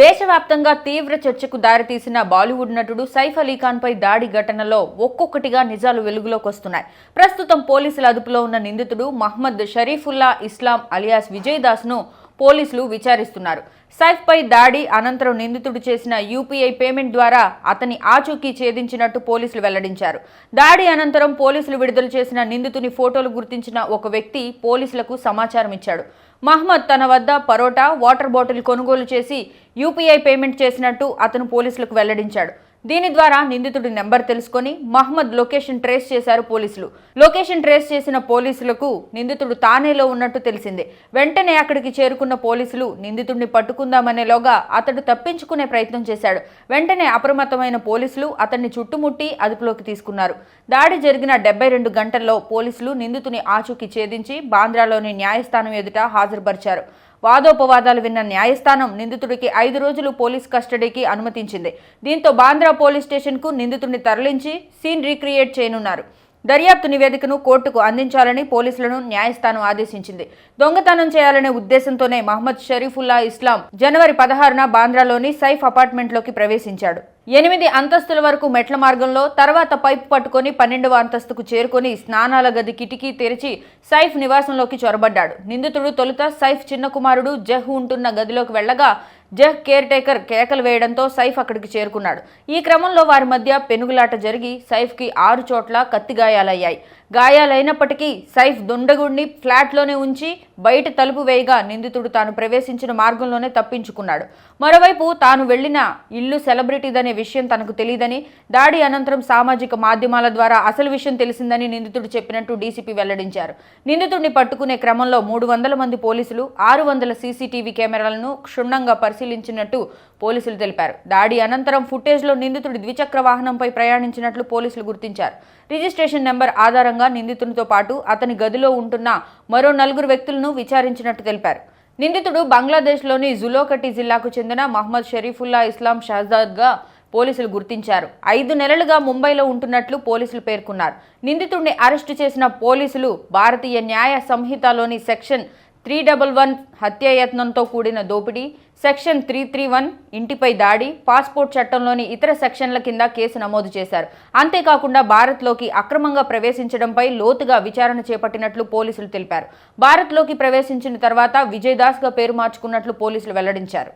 దేశవ్యాప్తంగా తీవ్ర చర్చకు దారితీసిన బాలీవుడ్ నటుడు సైఫ్ అలీఖాన్పై పై దాడి ఘటనలో ఒక్కొక్కటిగా నిజాలు వెలుగులోకి వస్తున్నాయి. ప్రస్తుతం పోలీసుల అదుపులో ఉన్న నిందితుడు మహ్మద్ షరీఫుల్లా ఇస్లాం అలియాస్ విజయ్ దాస్ను పోలీసులు విచారిస్తున్నారు. సైఫ్ పై దాడి అనంతరం నిందితుడు చేసిన యూపీఐ పేమెంట్ ద్వారా అతని ఆచూకీ ఛేదించినట్టు పోలీసులు వెల్లడించారు. దాడి అనంతరం పోలీసులు విడుదల చేసిన నిందితుని ఫోటోలు గుర్తించిన ఒక వ్యక్తి పోలీసులకు సమాచారం ఇచ్చాడు. మహ్మద్ తన వద్ద పరోటా వాటర్ బాటిల్ కొనుగోలు చేసి యూపీఐ పేమెంట్ చేసినట్టు అతను పోలీసులకు వెల్లడించాడు. దీని ద్వారా నిందితుడి నెంబర్ తెలుసుకొని మహ్మద్ లొకేషన్ ట్రేస్ చేశారు పోలీసులు. లొకేషన్ ట్రేస్ చేసిన పోలీసులకు నిందితుడు తానేలో ఉన్నట్టు తెలిసింది. వెంటనే అక్కడికి చేరుకున్న పోలీసులు నిందితుడిని పట్టుకుందామనేలోగా అతడు తప్పించుకునే ప్రయత్నం చేశాడు. వెంటనే అప్రమత్తమైన పోలీసులు అతన్ని చుట్టుముట్టి అదుపులోకి తీసుకున్నారు. దాడి జరిగిన డెబ్బై రెండు గంటల్లో పోలీసులు నిందితుని ఆచూకీ ఛేదించి బాంద్రాలోని న్యాయస్థానం ఎదుట హాజరుపరిచారు. వాదోపవాదాలు విన్న న్యాయస్థానం నిందితుడికి ఐదు రోజులు పోలీస్ కస్టడీకి అనుమతించింది. దీంతో బాంద్రా పోలీస్ స్టేషన్కు నిందితుడిని తరలించి సీన్ రీక్రియేట్ చేయనున్నారు. దర్యాప్తు నివేదికను కోర్టుకు అందించాలని పోలీసులను న్యాయస్థానం ఆదేశించింది. దొంగతనం చేయాలనే ఉద్దేశంతోనే మహమ్మద్ షరీఫుల్లా ఇస్లాం జనవరి పదహారున బాంద్రాలోని సైఫ్ అపార్ట్మెంట్లోకి ప్రవేశించాడు. ఎనిమిది అంతస్తుల వరకు మెట్ల మార్గంలో తర్వాత పైపు పట్టుకొని పన్నెండవ అంతస్తుకు చేరుకొని స్నానాల గది కిటికీ తెరిచి సైఫ్ నివాసంలోకి చొరబడ్డాడు. నిందితుడు తొలుత సైఫ్ చిన్న కుమారుడు జహ్ ఉంటున్న గదిలోకి వెళ్ళగా జహ్ కేర్ టేకర్ కేకలు వేయడంతో సైఫ్ అక్కడికి చేరుకున్నాడు. ఈ క్రమంలో వారి మధ్య పెనుగులాట జరిగి సైఫ్కి ఆరు చోట్ల కత్తి గాయాలయ్యాయి. గాయాలైనప్పటికీ సైఫ్ దుండగుడిని ఫ్లాట్లోనే ఉంచి బయట తలుపు వేయగా నిందితుడు తాను ప్రవేశించిన మార్గంలోనే తప్పించుకున్నాడు. మరోవైపు తాను వెళ్ళిన ఇల్లు సెలబ్రిటీదనే విషయం తనకు తెలియదని దాడి అనంతరం సామాజిక మాధ్యమాల ద్వారా అసలు విషయం తెలిసిందని నిందితుడు చెప్పినట్టు డీసీపీ వెల్లడించారు. నిందితుడిని పట్టుకునే క్రమంలో మూడు వందల మంది పోలీసులు ఆరు వందల సీసీటీవీ కెమెరాలను క్షుణ్ణంగా పరిశీలించినట్టు పోలీసులు తెలిపారు. దాడి అనంతరం ఫుటేజ్లో నిందితుడు ద్విచక్ర వాహనంపై ప్రయాణించినట్లు పోలీసులు గుర్తించారు. రిజిస్ట్రేషన్ నెంబర్ ఆధారంగా నిందితునితో పాటు అతని గదిలో ఉంటున్న మరో నలుగురు వ్యక్తులను విచారించినట్టు తెలిపారు. నిందితుడు బంగ్లాదేశ్లోని జులోకటి జిల్లాకు చెందిన మహ్మద్ షరీఫుల్లా ఇస్లాం షహజాద్గా పోలీసులు గుర్తించారు. ఐదు నెలలుగా ముంబైలో ఉంటున్నట్లు పోలీసులు పేర్కొన్నారు. నిందితుడిని అరెస్టు చేసిన పోలీసులు భారతీయ న్యాయ సంహితలోని సెక్షన్ త్రీ డబల్ వన్ హత్యాయత్నంతో కూడిన దోపిడీ సెక్షన్ త్రీ త్రీ వన్ ఇంటిపై దాడి పాస్పోర్ట్ చట్టంలోని ఇతర సెక్షన్ల కింద కేసు నమోదు చేశారు. అంతేకాకుండా భారత్లోకి అక్రమంగా ప్రవేశించడంపై లోతుగా విచారణ చేపట్టినట్లు పోలీసులు తెలిపారు. భారత్లోకి ప్రవేశించిన తర్వాత విజయ్ దాస్గా పేరు మార్చుకున్నట్లు పోలీసులు వెల్లడించారు.